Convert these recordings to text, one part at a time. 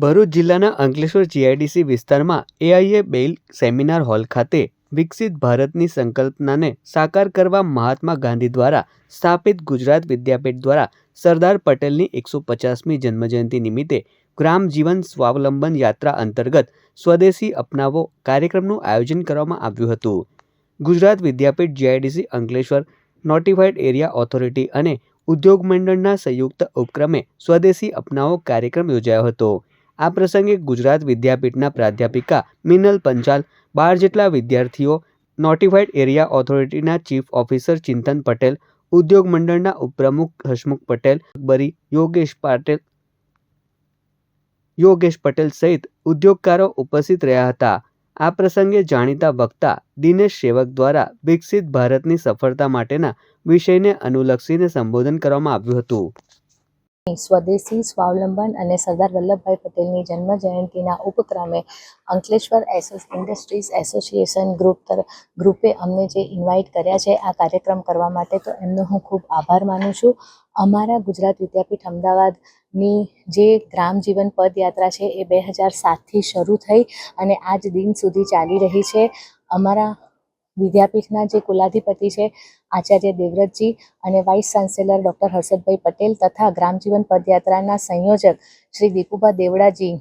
ભરૂચ જિલ્લાના અંકલેશ્વર જીઆઈડીસી વિસ્તારમાં એઆઈએ બેઇલ સેમિનાર હોલ ખાતે વિકસિત ભારતની સંકલ્પનાને સાકાર કરવા મહાત્મા ગાંધી દ્વારા સ્થાપિત ગુજરાત વિદ્યાપીઠ દ્વારા સરદાર પટેલની એકસો પચાસમી જન્મજયંતિ નિમિત્તે ગ્રામ જીવન સ્વાવલંબન યાત્રા અંતર્ગત સ્વદેશી અપનાવો કાર્યક્રમનું આયોજન કરવામાં આવ્યું હતું. Gujarat Vidyapith GIDC Ankleshwar notified area authority અને ઉદ્યોગ મંડળના સંયુક્ત ઉપક્રમે સ્વદેશી અપનાવો કાર્યક્રમ યોજાયો હતો. આ પ્રસંગે ગુજરાત વિદ્યાપીઠના પ્રાધ્યાપિકા મિનલ પંચાલ, બાર જેટલા વિદ્યાર્થીઓ નોટિફાઈડ એરિયા ઓથોરિટીના ચીફ ઓફિસર ચિંતન પટેલ, ઉદ્યોગ મંડળના ઉપપ્રમુખ હસમુખ પટેલ, અકબરી યોગેશ પાટેલ, યોગેશ પટેલ સહિત ઉદ્યોગકારો ઉપસ્થિત રહ્યા હતા. આ પ્રસંગે જાણીતા વક્તા દિનેશ સેવક દ્વારા વિકસિત ભારતની સફળતા માટેના વિષયને અનુલક્ષીને સંબોધન કરવામાં આવ્યું હતું. સ્વદેશી સ્વાવલંબન અને સરદાર વલ્લભભાઈ પટેલની જન્મ જયંતિના ઉપક્રમે અંકલેશ્વર એસોસ, ઇન્ડસ્ટ્રીઝ એસોસિએશન ગ્રુપ તર, ગ્રુપે અમને જે ઇન્વાઇટ કર્યા છે આ કાર્યક્રમ કરવા માટે તો એમનો હું ખૂબ આભાર માનું છું. અમારા ગુજરાત વિદ્યાપીઠ અમદાવાદની જે ગ્રામ જીવન પદયાત્રા છે એ બે હજાર સાતથી શરૂ થઈ અને આજ દિન સુધી ચાલી રહી છે. અમારા વિદ્યાપીઠના જે કુલાધિપતિ છે, આચાર્ય દેવવ્રતજી અને vice chancellor doctor Harshadbhai Patel તથા ગ્રામજીવન પદયાત્રાના સંયોજક શ્રી દીપુભા દેવડાજી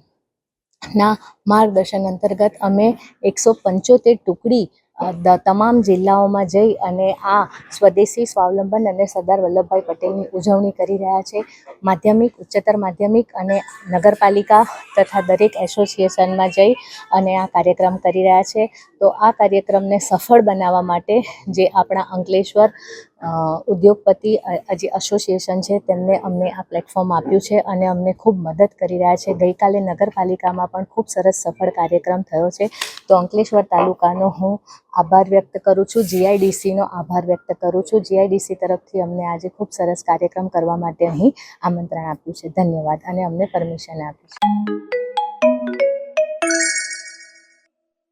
ના માર્ગદર્શન અંતર્ગત અમે એકસો પંચોતેર ટુકડી તમામ જિલ્લાઓમાં જઈ અને આ સ્વદેશી સ્વાવલંબન અને સરદાર વલ્લભભાઈ પટેલની ઉજવણી કરી રહ્યા છે. માધ્યમિક, ઉચ્ચતર માધ્યમિક અને નગરપાલિકા તથા દરેક એસોસિએશનમાં જઈ અને આ કાર્યક્રમ કરી રહ્યા છે. તો આ કાર્યક્રમને સફળ બનાવવા માટે જે આપણા અંકલેશ્વર ઉદ્યોગપતિ જે એસોસિએશન છે તેમને અમને આ પ્લેટફોર્મ આપ્યું છે અને અમને ખૂબ મદદ કરી રહ્યા છે. ગઈકાલે નગરપાલિકામાં પણ ખૂબ સરસ સફળ કાર્યક્રમ થયો છે. તો અંકલેશ્વર તાલુકાનો હું આભાર વ્યક્ત કરું છું. જીઆઈડીસીનો આભાર વ્યક્ત કરું છું. જીઆઈડીસી તરફથી અમને આજે ખૂબ સરસ કાર્યક્રમ કરવા માટે અહીં આમંત્રણ આપ્યું છે. ધન્યવાદ અને અમને પરમિશન આપ્યું છે.